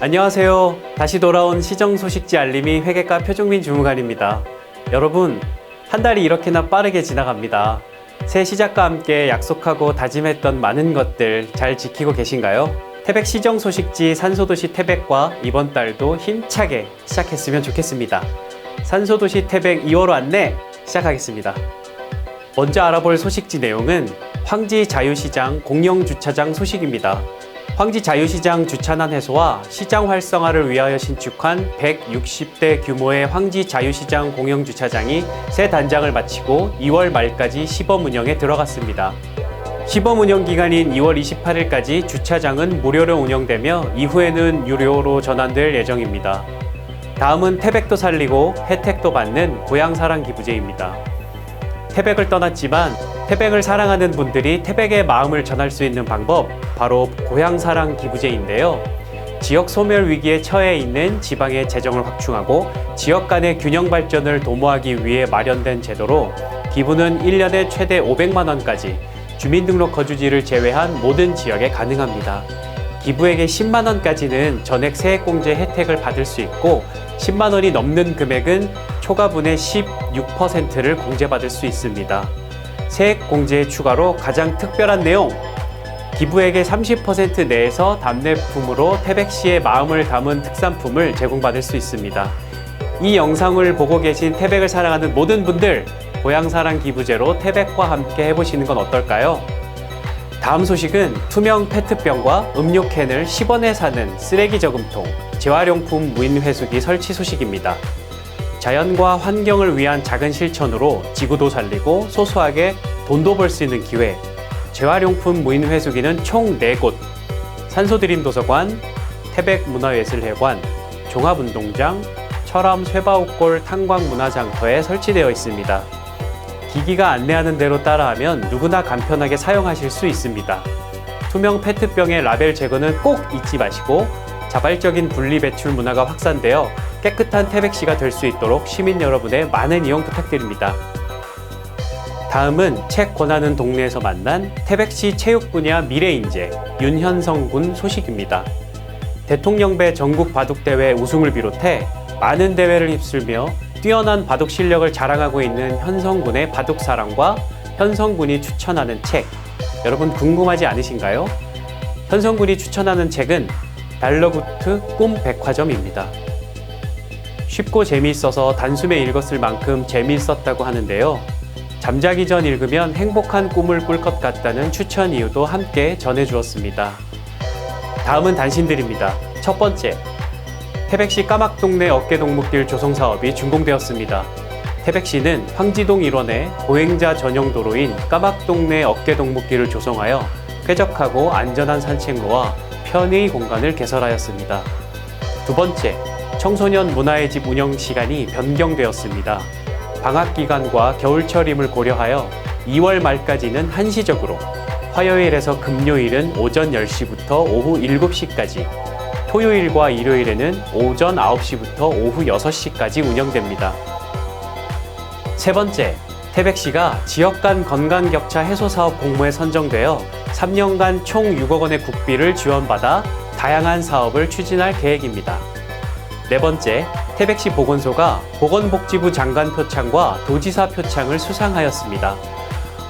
안녕하세요. 다시 돌아온 시정 소식지 알림이 회계과 표종민 주무관입니다. 여러분, 한 달이 이렇게나 빠르게 지나갑니다. 새 시작과 함께 약속하고 다짐했던 많은 것들 잘 지키고 계신가요? 태백 시정 소식지 산소도시 태백과 이번 달도 힘차게 시작했으면 좋겠습니다. 산소도시 태백 2월 안내 시작하겠습니다. 먼저 알아볼 소식지 내용은 황지 자유시장 공영주차장 소식입니다. 황지 자유시장 주차난 해소와 시장 활성화를 위하여 신축한 160대 규모의 황지 자유시장 공영주차장이 새 단장을 마치고 2월 말까지 시범 운영에 들어갔습니다. 시범 운영 기간인 2월 28일까지 주차장은 무료로 운영되며 이후에는 유료로 전환될 예정입니다. 다음은 태백도 살리고 혜택도 받는 고향사랑 기부제입니다. 태백을 떠났지만 태백을 사랑하는 분들이 태백의 마음을 전할 수 있는 방법 바로 고향사랑 기부제인데요. 지역 소멸 위기에 처해 있는 지방의 재정을 확충하고 지역 간의 균형 발전을 도모하기 위해 마련된 제도로 기부는 1년에 최대 500만 원까지 주민등록 거주지를 제외한 모든 지역에 가능합니다. 기부액의 10만 원까지는 전액 세액공제 혜택을 받을 수 있고 10만 원이 넘는 금액은 초과분의 16%를 공제받을 수 있습니다. 세액 공제에 추가로 가장 특별한 내용 기부액의 30% 내에서 답례품으로 태백시의 마음을 담은 특산품을 제공받을 수 있습니다. 이 영상을 보고 계신 태백을 사랑하는 모든 분들 고향사랑 기부제로 태백과 함께 해보시는 건 어떨까요? 다음 소식은 투명 페트병과 음료캔을 10원에 사는 쓰레기 저금통, 재활용품 무인 회수기 설치 소식입니다. 자연과 환경을 위한 작은 실천으로 지구도 살리고 소소하게 돈도 벌 수 있는 기회. 재활용품 무인 회수기는 총 4곳. 산소드림 도서관, 태백문화예술회관, 종합운동장, 철암 쇠바우골 탄광문화장터에 설치되어 있습니다. 기기가 안내하는 대로 따라하면 누구나 간편하게 사용하실 수 있습니다. 투명 페트병의 라벨 제거는 꼭 잊지 마시고 자발적인 분리 배출 문화가 확산되어 깨끗한 태백시가 될 수 있도록 시민 여러분의 많은 이용 부탁드립니다. 다음은 책 권하는 동네에서 만난 태백시 체육 분야 미래 인재 윤현성 군 소식입니다. 대통령배 전국 바둑 대회 우승을 비롯해 많은 대회를 휩쓸며 뛰어난 바둑 실력을 자랑하고 있는 현성군의 바둑 사랑과 현성군이 추천하는 책. 여러분 궁금하지 않으신가요? 현성군이 추천하는 책은 달러구트 꿈 백화점입니다. 쉽고 재미있어서 단숨에 읽었을 만큼 재미있었다고 하는데요. 잠자기 전 읽으면 행복한 꿈을 꿀 것 같다는 추천 이유도 함께 전해주었습니다. 다음은 단신들입니다. 첫 번째, 태백시 까막동네 어깨동목길 조성 사업이 준공되었습니다. 태백시는 황지동 일원에 보행자 전용 도로인 까막동네 어깨동목길을 조성하여 쾌적하고 안전한 산책로와 편의 공간을 개설하였습니다. 두 번째, 청소년 문화의 집 운영 시간이 변경되었습니다. 방학 기간과 겨울철임을 고려하여 2월 말까지는 한시적으로, 화요일에서 금요일은 오전 10시부터 오후 7시까지, 토요일과 일요일에는 오전 9시부터 오후 6시까지 운영됩니다. 세 번째, 태백시가 지역 간 건강 격차 해소 사업 공모에 선정되어 3년간 총 6억 원의 국비를 지원받아 다양한 사업을 추진할 계획입니다. 네 번째, 태백시 보건소가 보건복지부 장관 표창과 도지사 표창을 수상하였습니다.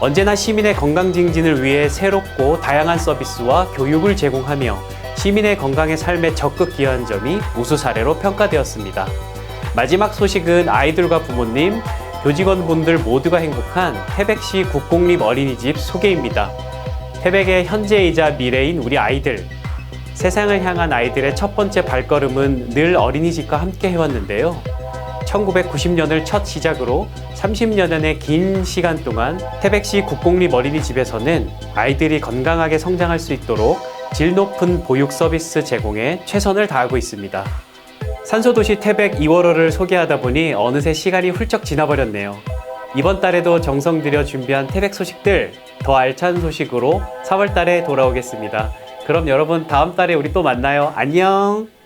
언제나 시민의 건강 증진을 위해 새롭고 다양한 서비스와 교육을 제공하며 시민의 건강의 삶에 적극 기여한 점이 우수 사례로 평가되었습니다. 마지막 소식은 아이들과 부모님, 교직원분들 모두가 행복한 태백시 국공립 어린이집 소개입니다. 태백의 현재이자 미래인 우리 아이들. 세상을 향한 아이들의 첫 번째 발걸음은 늘 어린이집과 함께 해왔는데요. 1990년을 첫 시작으로 30년의 긴 시간 동안 태백시 국공립 어린이집에서는 아이들이 건강하게 성장할 수 있도록 질 높은 보육 서비스 제공에 최선을 다하고 있습니다. 산소도시 태백 2월호를 소개하다 보니 어느새 시간이 훌쩍 지나버렸네요. 이번 달에도 정성 들여 준비한 태백 소식들 더 알찬 소식으로 4월 달에 돌아오겠습니다. 그럼 여러분 다음 달에 우리 또 만나요. 안녕!